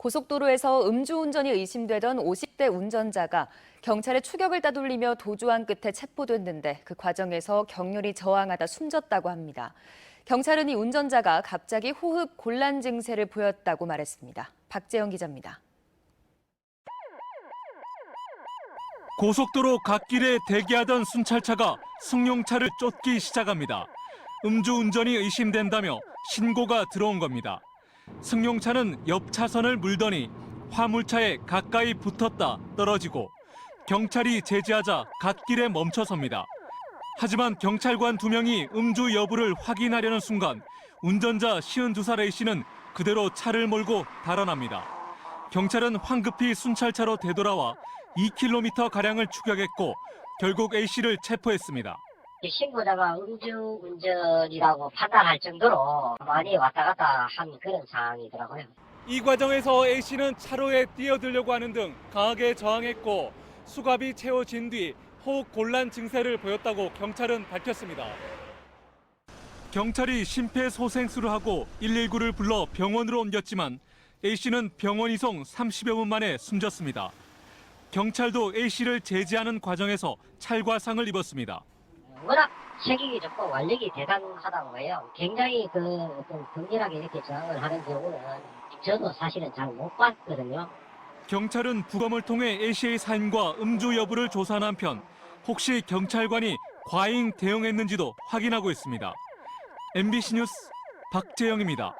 고속도로에서 음주운전이 의심되던 50대 운전자가 경찰의 추격을 따돌리며 도주한 끝에 체포됐는데 그 과정에서 격렬히 저항하다 숨졌다고 합니다. 경찰은 이 운전자가 갑자기 호흡 곤란 증세를 보였다고 말했습니다. 박재영 기자입니다. 고속도로 갓길에 대기하던 순찰차가 승용차를 쫓기 시작합니다. 음주운전이 의심된다며 신고가 들어온 겁니다. 승용차는 옆 차선을 물더니 화물차에 가까이 붙었다 떨어지고 경찰이 제지하자 갓길에 멈춰섭니다. 하지만 경찰관 두 명이 음주 여부를 확인하려는 순간 운전자 52살 A씨는 그대로 차를 몰고 달아납니다. 경찰은 황급히 순찰차로 되돌아와 2km 가량을 추격했고 결국 A씨를 체포했습니다. 신고자가 음주운전이라고 판단할 정도로 많이 왔다 갔다 한 그런 상황이더라고요. 이 과정에서 A씨는 차로에 뛰어들려고 하는 등 강하게 저항했고 수갑이 채워진 뒤 호흡 곤란 증세를 보였다고 경찰은 밝혔습니다. 경찰이 심폐소생술을 하고 119를 불러 병원으로 옮겼지만 A씨는 병원 이송 30여 분 만에 숨졌습니다. 경찰도 A씨를 제지하는 과정에서 찰과상을 입었습니다. 워낙 체격이 좋고 완력이 대단하다고 해요. 굉장히 그 어떤 격렬하게 이렇게 저항을 하는 경우는 저도 사실은 잘 못 봤거든요. 경찰은 부검을 통해 A씨의 사인과 음주 여부를 조사한 한편 혹시 경찰관이 과잉 대응했는지도 확인하고 있습니다. MBC 뉴스 박재영입니다.